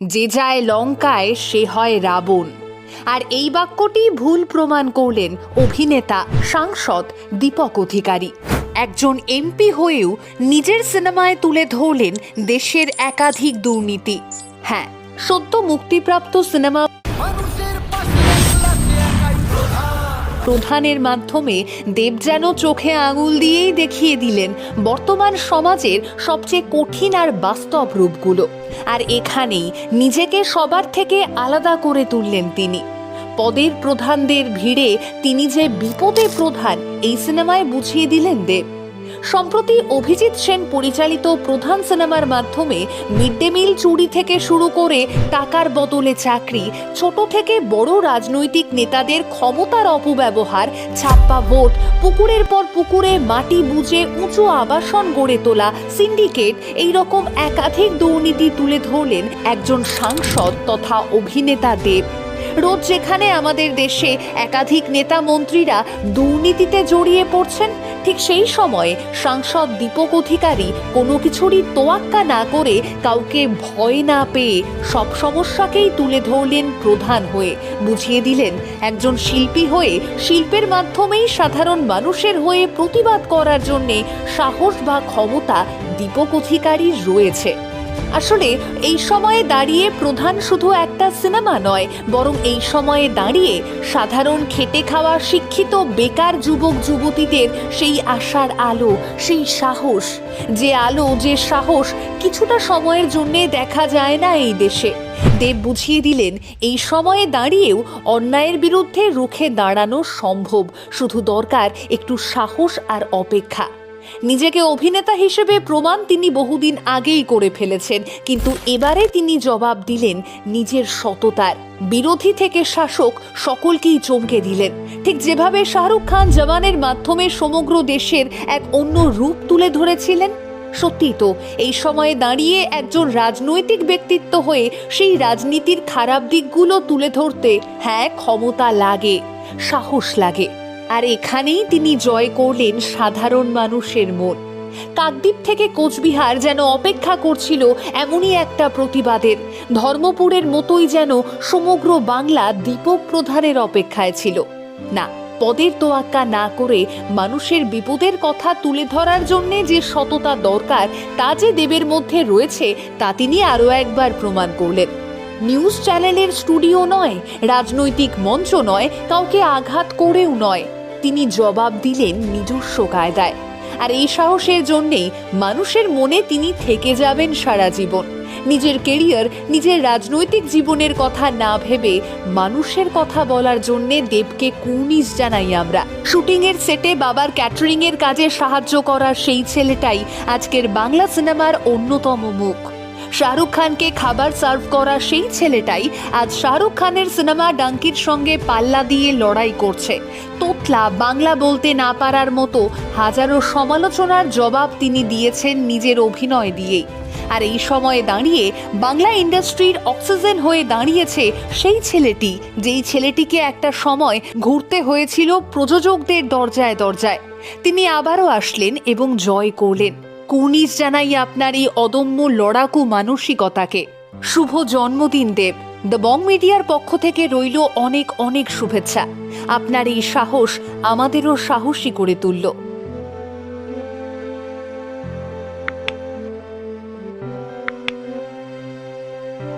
যে যায় লঙ্কায় সে হয় রাবণ। আর এই বাক্যটি ভুল প্রমাণ করলেন অভিনেতা, সাংসদ, দীপক অধিকারী। একজন এমপি হয়েও নিজের সিনেমায় তুলে ধরলেন দেশের একাধিক দুর্নীতি। হ্যাঁ সদ্য মুক্তিপ্রাপ্ত সিনেমা প্রধানের মাধ্যমে দেব যেন চোখে আঙুল দিয়েই দেখিয়ে দিলেন বর্তমান সমাজের সবচেয়ে কঠিন আর বাস্তব রূপগুলো। আর এখানেই নিজেকে সবার থেকে আলাদা করে তুললেন তিনি। পদের প্রধানদের ভিড়ে তিনি যে বিপদে প্রধান, এই সিনেমায় বুঝিয়ে দিলেন দেব। সম্প্রতি অভিজিৎ সেন পরিচালিত প্রধান সিনেমার মাধ্যমে মিড ডে মিল চুরি থেকে শুরু করে টাকার বদলে চাকরি, ছোট থেকে বড় রাজনৈতিক নেতাদের ক্ষমতার অপব্যবহার, ছাপ্পা ভোট, পুকুরের পর পুকুরে মাটি বুঝে উঁচু আবাসন গড়ে তোলা, সিন্ডিকেট এই রকম একাধিক দুর্নীতি তুলে ধরলেন একজন সাংসদ তথা অভিনেতা দেব। রোজ যেখানে আমাদের দেশে একাধিক নেতা মন্ত্রীরা দুর্নীতিতে জড়িয়ে পড়ছেন, ঠিক সেই সময়ে সাংসদ দীপক অধিকারী কোনো কিছুরই তোয়াক্কা না করে কাউকে ভয় না পেয়ে সব সমস্যাকেই তুলে ধরলেন প্রধান হয়ে। বুঝিয়ে দিলেন, একজন শিল্পী হয়ে শিল্পের মাধ্যমেই সাধারণ মানুষের হয়ে প্রতিবাদ করার জন্যে সাহস বা ক্ষমতা দীপক অধিকারীর রয়েছে। আসলে এই সময়ে দাঁড়িয়ে প্রধান শুধু একটা সিনেমা নয়, বরং এই সময়ে দাঁড়িয়ে সাধারণ খেটে খাওয়া শিক্ষিত বেকার যুবক যুবতীদের সেই আশার আলো, সেই সাহস, যে আলো, যে সাহস কিছুটা সময়ের জন্য দেখা যায় না এই দেশে। দেব বুঝিয়ে দিলেন, এই সময়ে দাঁড়িয়েও অন্যায়ের বিরুদ্ধে রুখে দাঁড়ানো সম্ভব, শুধু দরকার একটু সাহস আর অপেক্ষা। নিজেকে অভিনেতা হিসেবে প্রমাণ তিনি বহুদিন আগেই করে ফেলেছেন, কিন্তু এবারে তিনি জবাব দিলেন নিজের সততার। বিরোধী থেকে শাসক সকলকেই চমকে দিলেন। ঠিক যেভাবে শাহরুখ খান জওয়ানের মাধ্যমে সমগ্র দেশের এক অন্য রূপ তুলে ধরেছিলেন সত্যি তো এই সময়ে দাঁড়িয়ে একজন রাজনৈতিক ব্যক্তিত্ব হয়ে সেই রাজনীতির খারাপ দিকগুলো তুলে ধরতে হ্যাঁ ক্ষমতা লাগে, সাহস লাগে। আর এখানেই তিনি জয় করলেন সাধারণ মানুষের মন। কাকদ্বীপ থেকে কোচবিহার যেন অপেক্ষা করছিল এমনই একটা প্রতিবাদের। ধর্মপুরের মতোই যেন সমগ্র বাংলা দীপক প্রধানের অপেক্ষায় ছিল। না, পদের তোয়াক্কা না করে মানুষের বিপদের কথা তুলে ধরার জন্যে যে সততা দরকার তা যে দেবের মধ্যে রয়েছে তা তিনি আরও একবার প্রমাণ করলেন। নিউজ চ্যানেলের স্টুডিও নয়, রাজনৈতিক মঞ্চ নয়, কাউকে আঘাত করেও নয়। তিনি জবাব দিলেন নিজস্ব কায়দায়। আর এই সাহসের জন্যেই মানুষের মনে তিনি থেকে যাবেন সারা জীবন। নিজের কেরিয়ার নিজের রাজনৈতিক জীবনের কথা না ভেবে মানুষের কথা বলার জন্যে দেবকে কুর্নিশ জানাই আমরা। শুটিংয়ের সেটে বাবার ক্যাটারিংয়ের কাজে সাহায্য করার সেই ছেলেটাই আজকের বাংলা সিনেমার অন্যতম মুখ। শাহরুখ খানকে খাবার সার্ভ করা সেই ছেলেটাই আজ শাহরুখ খানের সিনেমা ডাঙ্কির সঙ্গে পাল্লা দিয়ে লড়াই করছে। তোতলা, বাংলা বলতে না পারার মতো হাজারো সমালোচনার জবাব তিনি দিয়েছেন নিজের অভিনয় দিয়েই। আর এই সময়ে দাঁড়িয়ে বাংলা ইন্ডাস্ট্রির অক্সিজেন হয়ে দাঁড়িয়েছে সেই ছেলেটি, যেই ছেলেটিকে একটা সময় ঘুরতে হয়েছিল প্রযোজকদের দরজায় দরজায়। তিনি আবারও আসলেন এবং জয় করলেন। কুর্নিশ জানাই আপনার এই অদম্য লড়াকু মানসিকতাকে? শুভ জন্মদিন, দেব। দ্য বং মিডিয়ার পক্ষ থেকে রইল অনেক অনেক শুভেচ্ছা। আপনার এই সাহস আমাদেরও সাহসী করে তুলল।